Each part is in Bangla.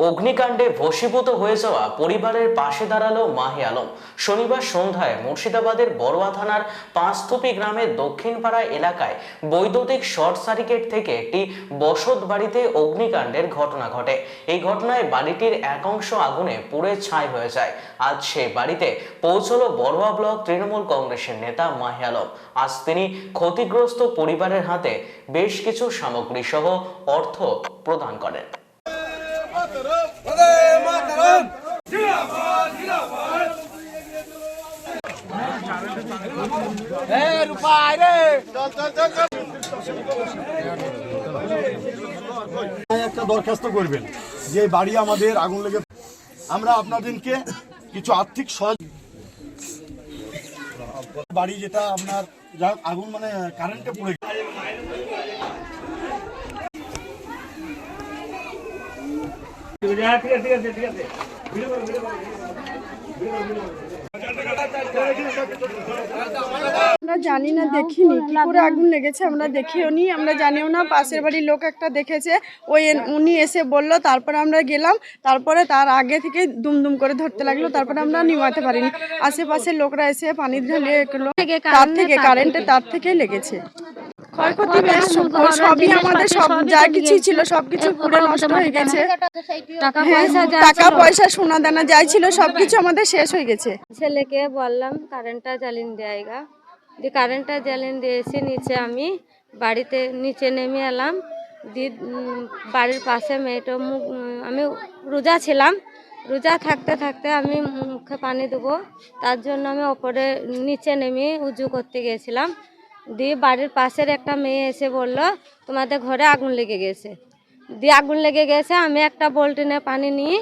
অগ্নিকাণ্ডে ভস্মীভূত হয়ে যাওয়া পরিবারের পাশে দাঁড়াল মাহে আলম। শনিবার সন্ধ্যায় মুর্শিদাবাদের বড়ুয়া থানার পাঁচথুপি গ্রামের দক্ষিণপাড়া এলাকায় বৈদ্যুতিক শর্ট সার্কিট থেকে একটি বসত বাড়িতে অগ্নিকাণ্ডের ঘটনা ঘটে। এই ঘটনায় বাড়িটির এক অংশ আগুনে পুড়ে ছাই হয়ে যায়। আজ সেই বাড়িতে পৌঁছলো বড়ুয়া ব্লক তৃণমূল কংগ্রেসের নেতা মাহে আলম। আজ তিনি ক্ষতিগ্রস্ত পরিবারের হাতে বেশ কিছু সামগ্রী সহ অর্থ প্রদান করেন। একটা দরখাস্ত করবেন যে বাড়ি আমাদের আগুন লেগে আমরা আপনাদেরকে কিছু আর্থিক সহজ বাড়ি যেটা আপনার আগুন মানে কারেন্টে পড়ে আমরা জানি না দেখিনি। কি করে আগুন লেগেছে আমরা দেখিও নি আমরা জানিও না। পাশের বাড়ির লোক একটা দেখেছে। ওই উনি এসে বলল তারপরে আমরা গেলাম। তারপরে তার আগে থেকে দুমদুম করে ধরতে লাগল। তারপরে আমরা নিমাতে পারিনি। আশেপাশের লোকরা এসে পানি ঢালিয়ে তার থেকে কারেন্টে তার থেকে লেগেছে। ক্ষয়ক্ষতি সবই আমাদের সব যা কিছু ছিল সবকিছু পুরো নষ্ট হয়ে গেছে। টাকা হ্যাঁ, টাকা পয়সা সোনা দানা যাই ছিল সবকিছু আমাদের শেষ হয়ে গেছে। ছেলেকে বললাম কারেন্টটা জ্বালিয়ে দেয়গা দিয়ে কারেন্টটা জ্বালিয়ে দিয়েছি নিচে আমি বাড়িতে নিচে নেমে এলাম। দিয়ে বাড়ির পাশে মেয়েটা মুখ আমি রোজা ছিলাম। রোজা থাকতে থাকতে আমি মুখে পানি দেবো। তার জন্য আমি ওপরে নিচে নেমে উজু করতে গিয়েছিলাম দিয়ে বাড়ির পাশের একটা মেয়ে এসে বলল, তোমাদের ঘরে আগুন লেগে গেছে। দিয়ে আগুন লেগে গেছে, আমি একটা বল্টিনে পানি নিয়ে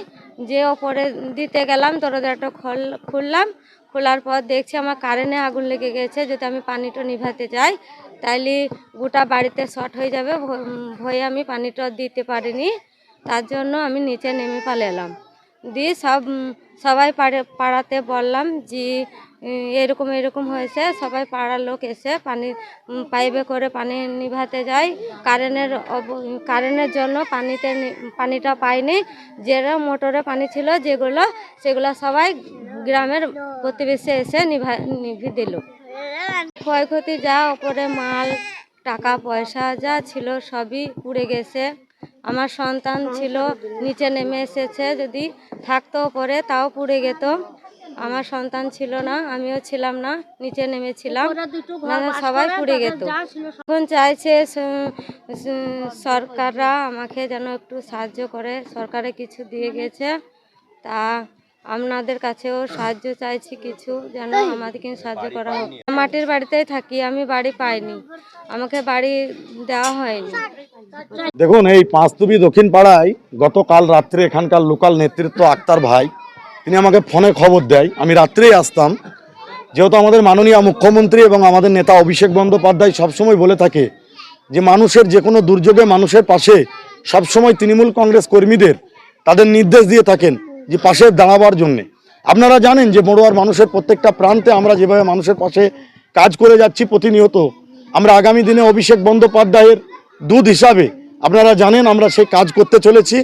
যে ওপরে দিতে গেলাম, দরজাটা খোল, খুললাম। খোলার পর দেখছি আমার কারেন্টে আগুন লেগে গেছে, যদি আমি পানিটা নিভাতে যাই, তাইলে গোটা বাড়িতে শর্ট হয়ে যাবে ভয়ে আমি পানিটা দিতে পারিনি। তার জন্য আমি নিচে নেমে পালে এলাম দিয়ে সব সবাই পাড়ে- পাড়াতে বললাম যে এরকম এরকম হয়েছে, সবাই পাড়ার লোক এসে পানি পাইপে করে পানি নিভাতে যায়। কারেন্টের কারেন্টের জন্য পানিতে পানিটা পাইনি। যেটা মোটরে পানি ছিল, যেগুলো, সেগুলো সবাই গ্রামের প্রতিবেশী এসে নিভা, নিভি দিল। ক্ষয়ক্ষতি যা, ওপরে মাল, টাকা, পয়সা যা ছিল, সবই পুড়ে গেছে। আমার সন্তান ছিল নিচে নেমে এসেছে যদি থাকতো পরে তাও পুড়ে যেত আমার সন্তান ছিল না আমিও ছিলাম না নিচে নেমেছিলাম। সবাই পুড়ে যেত এখন চাইছে সরকাররা আমাকে যেন একটু সাহায্য করে সরকারে কিছু দিয়ে গেছে। তা আপনাদের কাছেও সাহায্য চাইছি কিছু যেন আমাদেরকে সাহায্য করা হোক। মাটির বাড়িতেই থাকি আমি বাড়ি পাইনি। আমাকে বাড়ি দেওয়া হয়নি। দেখুন, এই পাঁচতুবি দক্ষিণ পাড়ায় গতকাল রাত্রে এখানকার লোকাল নেতৃত্ব আক্তার ভাই, তিনি আমাকে ফোনে খবর দেয়। আমি রাত্রেই আসতাম। যেহেতু আমাদের মাননীয় মুখ্যমন্ত্রী এবং আমাদের নেতা অভিষেক বন্দ্যোপাধ্যায় সবসময় বলে থাকে যে, মানুষের যে কোনো দুর্যোগে মানুষের পাশে সবসময় তৃণমূল কংগ্রেস কর্মীদের তাদের নির্দেশ দিয়ে থাকেন যে, পাশে দাঁড়াবার জন্যে। আপনারা জানেন যে, বড়ুয়ার মানুষের প্রত্যেকটা প্রান্তে আমরা যেভাবে মানুষের পাশে কাজ করে যাচ্ছি প্রতিনিয়ত, আমরা আগামী দিনে অভিষেক বন্দ্যোপাধ্যায়ের দুধ হিসাবে। আপনারা জানেন আমরা সেই কাজ করতে চলেছি,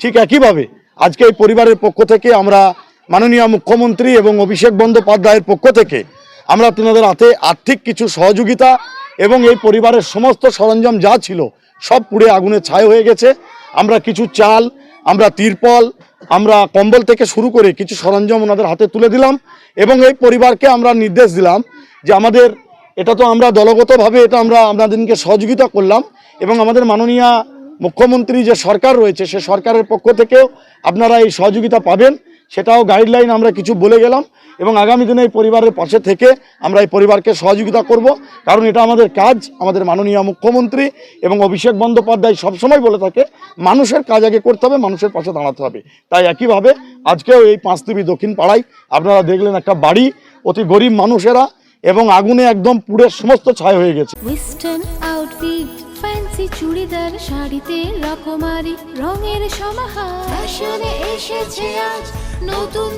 ঠিক একইভাবে আজকে এই পরিবারের পক্ষ থেকে আমরা মাননীয় মুখ্যমন্ত্রী এবং অভিষেক বন্দ্যোপাধ্যায়ের পক্ষ থেকে আমরা তেনাদের হাতে আর্থিক কিছু সহযোগিতা এবং এই পরিবারের সমস্ত সরঞ্জাম যা ছিল সব পুড়ে আগুনে ছাই হয়ে গেছে। আমরা কিছু চাল, আমরা তিরপল, আমরা কম্বল থেকে শুরু করে কিছু সরঞ্জাম ওনাদের হাতে তুলে দিলাম এবং এই পরিবারকে আমরা নির্দেশ দিলাম যে আমাদের এটা তো আমরা দলগতভাবে এটা আমরা আপনাদেরকে সহযোগিতা করলাম এবং আমাদের মাননীয় মুখ্যমন্ত্রী যে সরকার রয়েছে সে সরকারের পক্ষ থেকেও আপনারা এই সহযোগিতা পাবেন, সেটাও গাইডলাইন আমরা কিছু বলে গেলাম এবং আগামী দিনে এই পরিবারের পাশে থেকে আমরা এই পরিবারকে সহযোগিতা করব, কারণ এটা আমাদের কাজ, আমাদের মাননীয় মুখ্যমন্ত্রী এবং অভিষেক বন্দ্যোপাধ্যায় সবসময় বলে থাকে, মানুষের কাজ আগে করতে হবে, মানুষের পাশে দাঁড়াতে হবে। তাই একইভাবে আজকেও এই পাঁচতিবি দক্ষিণ পাড়ায় আপনারা দেখলেন একটা বাড়ি, অতি গরিব মানুষেরা এবং আগুনে একদম পুরো সমস্ত ছাই হয়ে গেছে। ওয়েস্টার্ন আউটফিট ফ্যান্সি চুড়িদার শাড়িতে রকমারি রঙের সমাহার। এসেছে আজ নতুন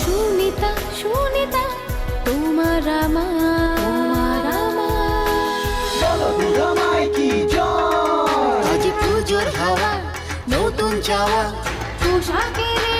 সুনিতা সুনিতা তোমার আমার। পুজোর হাওয়া নতুন চাওয়া পোশাকের